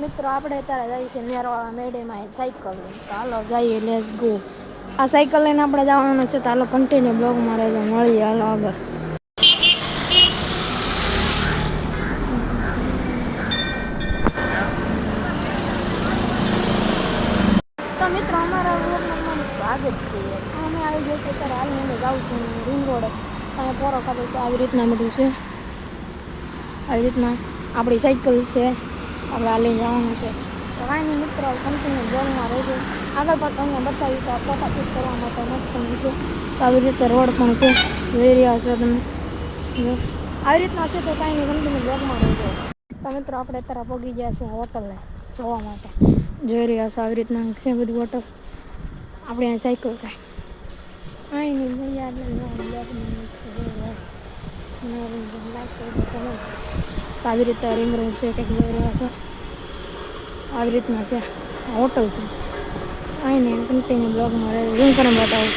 મિત્રો, આપણે અત્યારે જઈએ છીએ નેરવાળા મેડેમાં સાયકલ ચાલો જઈએ લેસ ગો આ સાયકલ લઈને આપણે જવાનું છે હાલો કન્ટિન્યુ બ્લોગમાં રહેજો, મળીએ, હાલો આગળ. તો મિત્રો, અમારા તમારું સ્વાગત છે. અમે આવી ગયા છે અત્યારે હાલ હું જાઉં છું રિંગ રોડ ત્યાં પોરો ખાતો છે, આવી રીતના બધું છે. આવી રીતના આપણી સાયકલ છે. આપણે લઈને જવાનું છે. તો નહીં મિત્રો કન્ટિન્યુ બ્લોગમાં રહેજો. આગળ પણ તમને બતાવ્યું તો આ ફોટા શૂટ કરવા માટે મસ્ત છે. તો આવી રીતે રોડ પણ છે. જોઈ રહ્યા છો તમે. આવી રીતના છે તો કાંઈ નહીં કન્ટિન્યુ બ્લોગમાં રહેજો. તો મિત્રો, આપણે અત્યારે પગી ગયા છે હોટલે જોવા માટે. જોઈ રહ્યા છો આવી રીતના છે બધું હોટલ. આપણે અહીં સાયકલ છે અહીં નહીં લાઈક યાદ આવી રીતે રિંગ રોડ છે, કંઈક જોઈ રહ્યા છો. આવી રીતના છે. હોટલ છે. આવીને એમ કન્ટિન્યુ બ્લોગ મારે ઝૂમ કરીને બતાવું.